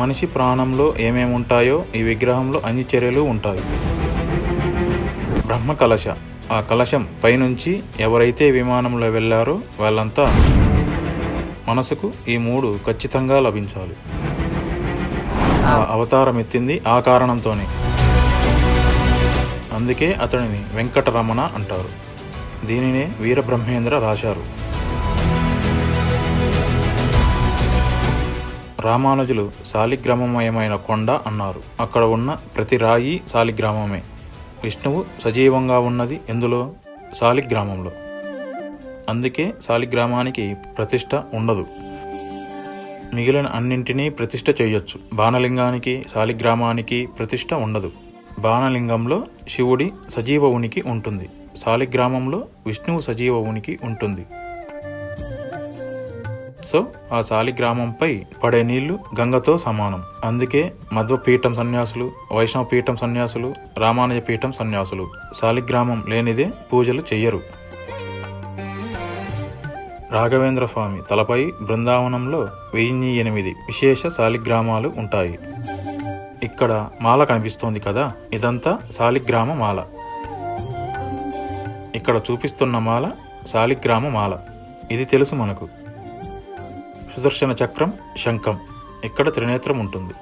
మనిషి ప్రాణంలో ఏమేమి ఉంటాయో ఈ విగ్రహంలో అన్ని చర్యలు ఉంటాయి. బ్రహ్మ కలశ. ఆ కలశం పైనుంచి ఎవరైతే విమానంలో వెళ్ళారో వాళ్ళంతా మనసుకు ఈ మూడు ఖచ్చితంగా లభించాలి. ఆ అవతారం ఎత్తింది ఆ కారణంతోనే. అందుకే అతడిని వెంకటరమణ అంటారు. దీనినే వీరబ్రహ్మేంద్ర రాశారు. రామానుజులు శాలిగ్రామమయమైన కొండ అన్నారు. అక్కడ ఉన్న ప్రతి రాయి శాలిగ్రామమే. విష్ణువు సజీవంగా ఉన్నది ఎందులో? శాలిగ్రామంలో. అందుకే శాలిగ్రామానికి ప్రతిష్ట ఉండదు. మిగిలిన అన్నింటినీ ప్రతిష్ట చేయొచ్చు. బాణలింగానికి శాలిగ్రామానికి ప్రతిష్ట ఉండదు. బాణలింగంలో శివుడి సజీవ ఉనికి ఉంటుంది. శాలిగ్రామంలో విష్ణువు సజీవ ఉనికి ఉంటుంది. సో ఆ శాలిగ్రామంపై పడే నీళ్ళు గంగతో సమానం. అందుకే మధ్వ పీఠం సన్యాసులు వైష్ణవ పీఠం సన్యాసులు రామానుజ పీఠం సన్యాసులు. శాలిగ్రామం లేనిదే పూజలు చెయ్యరు. రాఘవేంద్ర స్వామి తలపై బృందావనంలో వెయ్యి ఎనిమిది విశేష శాలిగ్రామాలు ఉంటాయి. ఇక్కడ మాల కనిపిస్తోంది కదా? ఇదంతా శాలిగ్రామ మాల. ఇక్కడ చూపిస్తున్న మాల శాలిగ్రామ మాల. ఇది తెలుసు మనకు. సుదర్శన చక్రం శంఖం. ఇక్కడ త్రినేత్రం ఉంటుంది.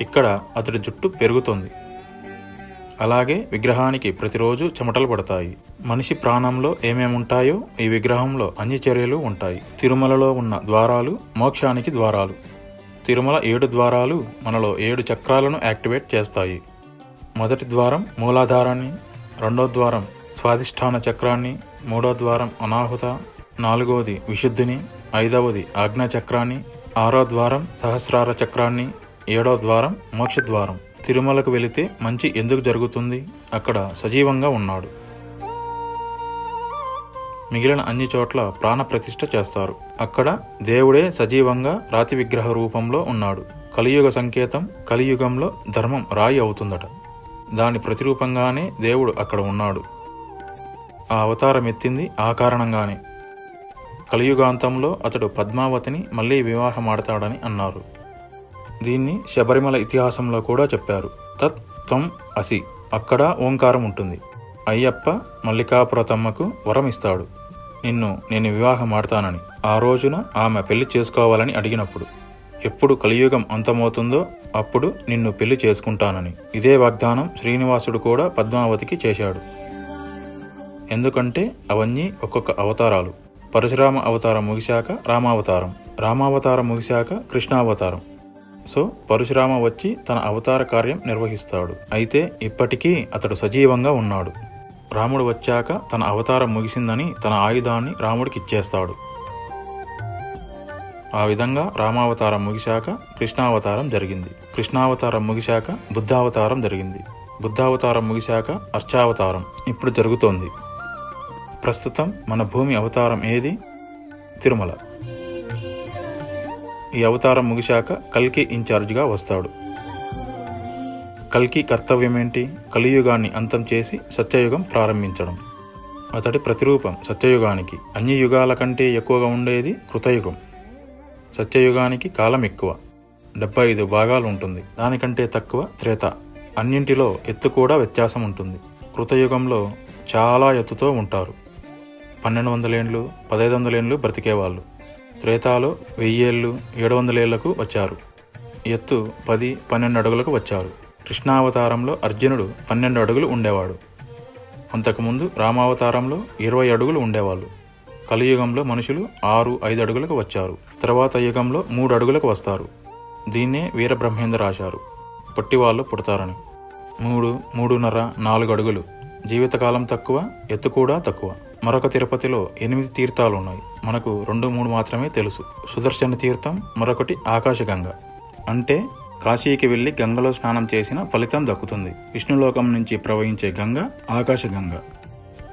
ఇక్కడ అతడి జుట్టు పెరుగుతుంది. అలాగే విగ్రహానికి ప్రతిరోజు చెమటలు పడతాయి. మనిషి ప్రాణంలో ఏమేమి ఉంటాయో ఈ విగ్రహంలో అన్ని చర్యలు ఉంటాయి. తిరుమలలో ఉన్న ద్వారాలు మోక్షానికి ద్వారాలు. తిరుమల ఏడు ద్వారాలు మనలో ఏడు చక్రాలను యాక్టివేట్ చేస్తాయి. మొదటి ద్వారం మూలాధారాన్ని రెండో ద్వారం స్వాధిష్టాన చక్రాన్ని మూడో ద్వారం అనాహుత నాలుగవది విశుద్ధిని ఐదవది ఆజ్ఞా చక్రాన్ని ఆరో ద్వారం సహస్రార చక్రాన్ని ఏడో ద్వారం మోక్ష ద్వారం తిరుమలకు వెళితే మంచి ఎందుకు జరుగుతుంది? అక్కడ సజీవంగా ఉన్నాడు. మిగిలిన అన్ని చోట్ల ప్రాణప్రతిష్ఠ చేస్తారు. అక్కడ దేవుడే సజీవంగా రాతి విగ్రహ రూపంలో ఉన్నాడు. కలియుగ సంకేతం కలియుగంలో ధర్మం రాయి అవుతుందట. దాని ప్రతిరూపంగానే దేవుడు అక్కడ ఉన్నాడు. ఆ అవతారం ఎత్తింది ఆ కారణంగానే. కలియుగాంతంలో అతడు పద్మావతిని మళ్ళీ వివాహమాడతాడని అన్నారు. దీన్ని శబరిమల ఇతిహాసంలో కూడా చెప్పారు. తత్ త్వం అసి. అక్కడ ఓంకారం ఉంటుంది. అయ్యప్ప మల్లికాపురతమ్మకు వరం ఇస్తాడు నిన్ను నేను వివాహం ఆడతానని ఆ రోజున ఆమె పెళ్ళి చేసుకోవాలని అడిగినప్పుడు ఎప్పుడు కలియుగం అంతమవుతుందో అప్పుడు నిన్ను పెళ్ళి చేసుకుంటానని. ఇదే వాగ్దానం శ్రీనివాసుడు కూడా పద్మావతికి చేశాడు. ఎందుకంటే అవన్నీ ఒక్కొక్క అవతారాలు. పరశురామ అవతారం ముగిశాక రామావతారం రామావతారం ముగిశాక కృష్ణావతారం. సో పరశురామ వచ్చి తన అవతార కార్యం నిర్వహిస్తాడు. అయితే ఇప్పటికీ అతడు సజీవంగా ఉన్నాడు. రాముడు వచ్చాక తన అవతారం ముగిసిందని తన ఆయుధాన్ని రాముడికి ఇచ్చేస్తాడు. ఆ విధంగా రామావతారం ముగిశాక కృష్ణావతారం జరిగింది. కృష్ణావతారం ముగిశాక బుద్ధావతారం జరిగింది. బుద్ధావతారం ముగిశాక అర్చావతారం ఇప్పుడు జరుగుతోంది. ప్రస్తుతం మన భూమి అవతారం ఏది? తిరుమల. ఈ అవతారం ముగిశాక కల్కి ఇన్ఛార్జ్గా వస్తాడు. కల్కి కర్తవ్యం ఏంటి కలియుగాన్ని అంతం చేసి సత్యయుగం ప్రారంభించడం. అతడి ప్రతిరూపం సత్యయుగానికి అన్ని యుగాల కంటే ఎక్కువగా ఉండేది కృతయుగం. సత్యయుగానికి కాలం ఎక్కువ. డెబ్బై ఐదు భాగాలు ఉంటుంది. దానికంటే తక్కువ త్రేత. అన్నింటిలో ఎత్తు కూడా వ్యత్యాసం ఉంటుంది. కృతయుగంలో చాలా ఎత్తుతో ఉంటారు. పన్నెండు వందలేండ్లు పదహైదు వందలేండ్లు బ్రతికేవాళ్ళు. త్రేతాలో వెయ్యేళ్ళు ఏడు వందలేళ్ళకు వచ్చారు. ఎత్తు పది పన్నెండు అడుగులకు వచ్చారు. కృష్ణావతారంలో అర్జునుడు పన్నెండు అడుగులు ఉండేవాడు. అంతకుముందు రామావతారంలో ఇరవై అడుగులు ఉండేవాళ్ళు. కలియుగంలో మనుషులు ఆరు ఐదు అడుగులకు వచ్చారు. తర్వాత యుగంలో మూడు అడుగులకు వస్తారు. దీన్నే వీరబ్రహ్మేంద్ర రాశారు. పొట్టివాళ్ళు పుడతారని. మూడు మూడున్నర నాలుగు అడుగులు. జీవితకాలం తక్కువ ఎత్తు కూడా తక్కువ. మరొక తిరుపతిలో ఎనిమిది తీర్థాలు ఉన్నాయి మనకు రెండు మూడు మాత్రమే తెలుసు. సుదర్శన తీర్థం మరొకటి ఆకాశగంగ. అంటే కాశీకి వెళ్ళి గంగలో స్నానం చేసిన ఫలితం దక్కుతుంది. విష్ణులోకం నుంచి ప్రవహించే గంగ ఆకాశగంగ.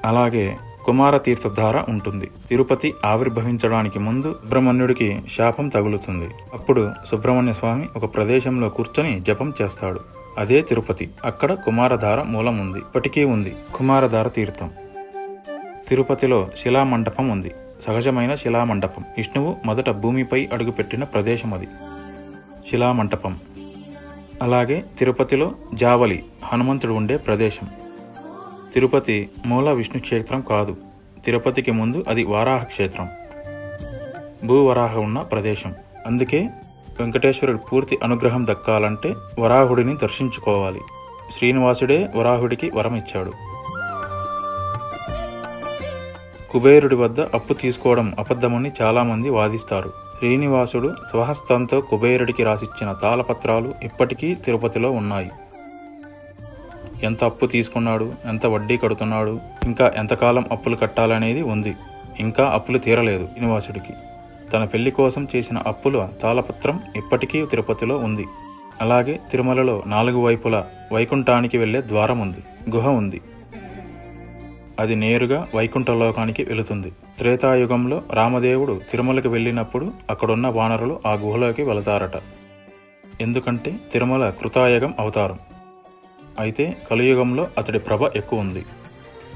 అలాగే కుమార తీర్థధార ఉంటుంది. తిరుపతి ఆవిర్భవించడానికి ముందు సుబ్రహ్మణ్యుడికి శాపం తగులుతుంది. అప్పుడు సుబ్రహ్మణ్య స్వామి ఒక ప్రదేశంలో కూర్చొని జపం చేస్తాడు. అదే తిరుపతి. అక్కడ కుమారధార మూలం ఉంది. ఇప్పటికీ ఉంది. కుమారధార తీర్థం. తిరుపతిలో శిలామండపం ఉంది. సహజమైన శిలామండపం. విష్ణువు మొదట భూమిపై అడుగుపెట్టిన ప్రదేశం అది. శిలామంటపం అలాగే తిరుపతిలో జావలి హనుమంతుడు ఉండే ప్రదేశం. తిరుపతి మూల విష్ణు క్షేత్రం కాదు. తిరుపతికి ముందు అది వారాహ క్షేత్రం. భూవరాహ ఉన్న ప్రదేశం. అందుకే వెంకటేశ్వరుడు పూర్తి అనుగ్రహం దక్కాలంటే వరాహుడిని దర్శించుకోవాలి. శ్రీనివాసుడే వరాహుడికి వరం ఇచ్చాడు కుబేరుడి వద్ద అప్పు తీసుకోవడం అబద్ధమని చాలామంది వాదిస్తారు. శ్రీనివాసుడు స్వహస్తంతో కుబేరుడికి రాసిచ్చిన తాళపత్రాలు ఇప్పటికీ తిరుపతిలో ఉన్నాయి. ఎంత అప్పు తీసుకున్నాడు ఎంత వడ్డీ కడుతున్నాడు ఇంకా ఎంతకాలం అప్పులు కట్టాలనేది ఉంది. ఇంకా అప్పులు తీరలేదు శ్రీనివాసుడికి. తన పెళ్ళి కోసం చేసిన అప్పుల తాళపత్రం ఇప్పటికీ తిరుపతిలో ఉంది. అలాగే తిరుమలలో నాలుగు వైపులా వైకుంఠానికి వెళ్ళే ద్వారం ఉంది గుహ ఉంది. అది నేరుగా వైకుంఠలోకానికి వెళుతుంది. త్రేతాయుగంలో రామదేవుడు తిరుమలకి వెళ్ళినప్పుడు అక్కడున్న వానరులు ఆ గుహలోకి వెళతారట. ఎందుకంటే తిరుమల కృతాయుగం అవతారం. అయితే కలియుగంలో అతడి ప్రభ ఎక్కువ ఉంది.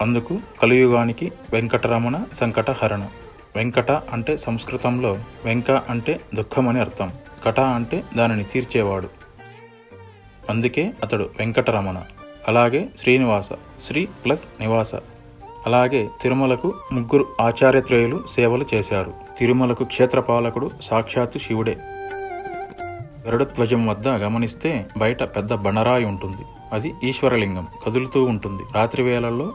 అందుకు కలియుగానికి వెంకటరమణ సంకటహరణ వెంకట అంటే సంస్కృతంలో వెంక అంటే దుఃఖం అని అర్థం. కట అంటే దానిని తీర్చేవాడు. అందుకే అతడు వెంకటరమణ. అలాగే శ్రీనివాస శ్రీ ప్లస్ నివాస. అలాగే తిరుమలకు ముగ్గురు ఆచార్యత్రయులు సేవలు చేశారు. తిరుమలకు క్షేత్రపాలకుడు సాక్షాత్తు శివుడే. గరుడధ్వజం వద్ద గమనిస్తే బయట పెద్ద బండరాయి ఉంటుంది. అది ఈశ్వరలింగం కదులుతూ ఉంటుంది. రాత్రి వేళల్లో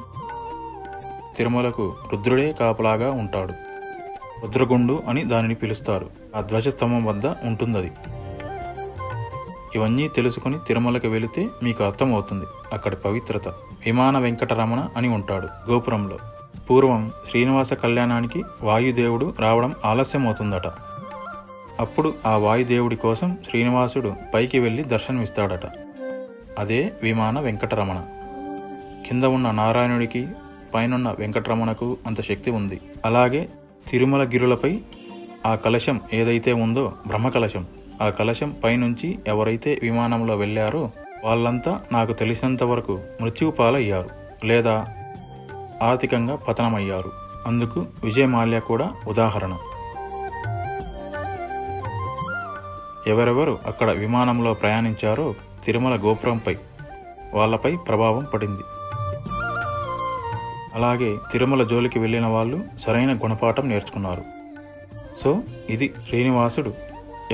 తిరుమలకు రుద్రుడే కాపలాగా ఉంటాడు. రుద్రగుండు అని దానిని పిలుస్తారు. ఆ ధ్వజస్తంభం వద్ద ఉంటుందది. ఇవన్నీ తెలుసుకుని తిరుమలకి వెళితే మీకు అర్థమవుతుంది. అక్కడ పవిత్రత. విమాన వెంకటరమణ అని ఉంటాడు గోపురంలో. పూర్వం శ్రీనివాస కళ్యాణానికి వాయుదేవుడు రావడం ఆలస్యం అవుతుందట అప్పుడు ఆ వాయుదేవుడి కోసం శ్రీనివాసుడు పైకి వెళ్ళి దర్శనమిస్తాడట. అదే విమాన వెంకటరమణ. కింద ఉన్న నారాయణుడికి పైనున్న వెంకటరమణకు అంత శక్తి ఉంది. అలాగే తిరుమల గిరులపై ఆ కలశం ఏదైతే ఉందో బ్రహ్మకలశం. ఆ కలశం పైనుంచి ఎవరైతే విమానంలో వెళ్ళారో వాళ్ళంతా నాకు తెలిసినంత వరకు లేదా ఆర్థికంగా పతనమయ్యారు. అందుకు విజయమాల్య కూడా ఉదాహరణ. ఎవరెవరు అక్కడ విమానంలో ప్రయాణించారో తిరుమల గోపురంపై వాళ్ళపై ప్రభావం పడింది. అలాగే తిరుమల జోలికి వెళ్ళిన వాళ్ళు సరైన గుణపాఠం నేర్చుకున్నారు. సో ఇది శ్రీనివాసుడు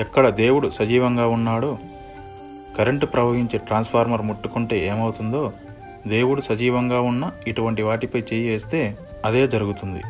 ఎక్కడ దేవుడు సజీవంగా ఉన్నాడో కరెంటు ప్రవహించే ట్రాన్స్ఫార్మర్ ముట్టుకుంటే ఏమవుతుందో దేవుడు సజీవంగా ఉన్న ఇటువంటి వాటిపై చేయి వేస్తే అదే జరుగుతుంది.